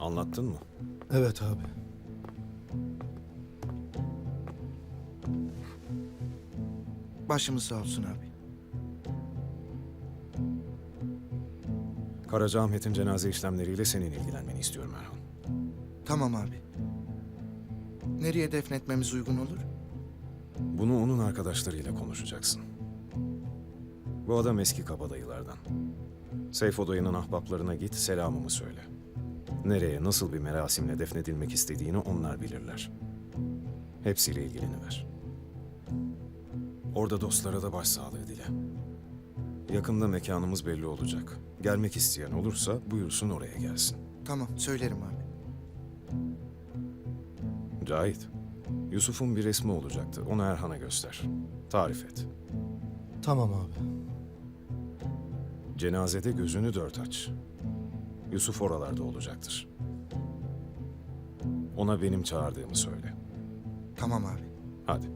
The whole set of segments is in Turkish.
Anlattın mı? Evet abi. Başımız sağ olsun abi. Karacaahmet'in cenaze işlemleriyle senin ilgilenmeni istiyorum Erhan. Tamam abi. Nereye defnetmemiz uygun olur? Bunu onun arkadaşlarıyla konuşacaksın. Bu adam eski kabadayılardan. Seyfo dayının ahbaplarına git selamımı söyle. Nereye, nasıl bir merasimle defnedilmek istediğini onlar bilirler. Hepsiyle ilgileniver. Orada dostlara da başsağlığı dile. Yakında mekanımız belli olacak. Gelmek isteyen olursa buyursun oraya gelsin. Tamam söylerim abi. Cahit, Yusuf'un bir resmi olacaktı. Onu Erhan'a göster. Tarif et. Tamam abi. Cenazede gözünü dört aç. Yusuf oralarda olacaktır. Ona benim çağırdığımı söyle. Tamam abi. Hadi.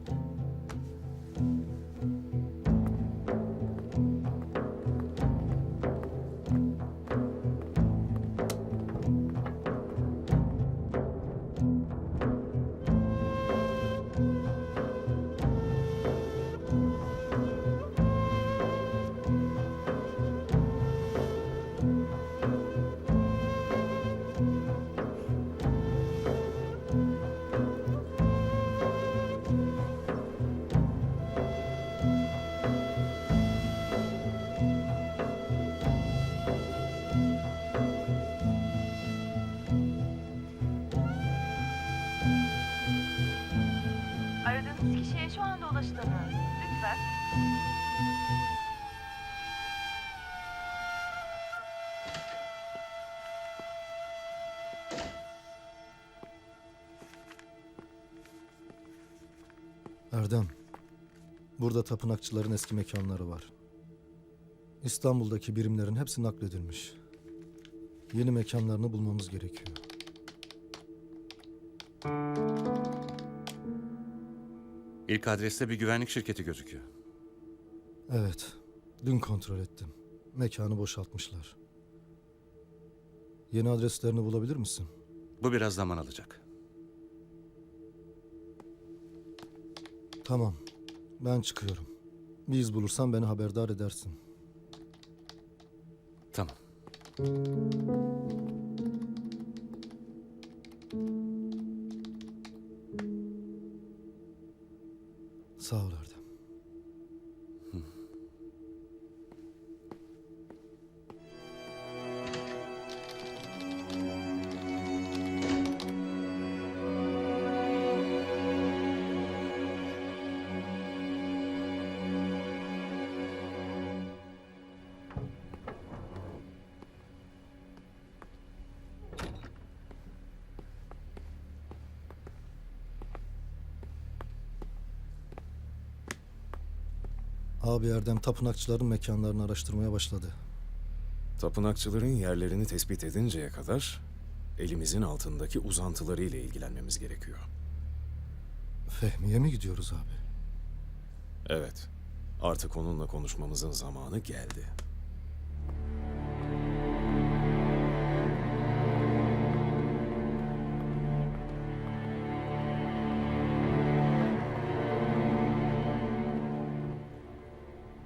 Şu anda ulaşılamıyor. Lütfen. Erdem. Burada tapınakçıların eski mekanları var. İstanbul'daki birimlerin hepsi nakledilmiş. Yeni mekanlarını bulmamız gerekiyor. İlk adreste bir güvenlik şirketi gözüküyor. Evet. Dün kontrol ettim. Mekanı boşaltmışlar. Yeni adreslerini bulabilir misin? Bu biraz zaman alacak. Tamam. Ben çıkıyorum. Bir iz bulursan beni haberdar edersin. Tamam. Sağ Abi Erdem tapınakçıların mekanlarını araştırmaya başladı. Tapınakçıların yerlerini tespit edinceye kadar elimizin altındaki uzantılarıyla ilgilenmemiz gerekiyor. Fehmi'ye mi gidiyoruz abi? Evet. Artık onunla konuşmamızın zamanı geldi.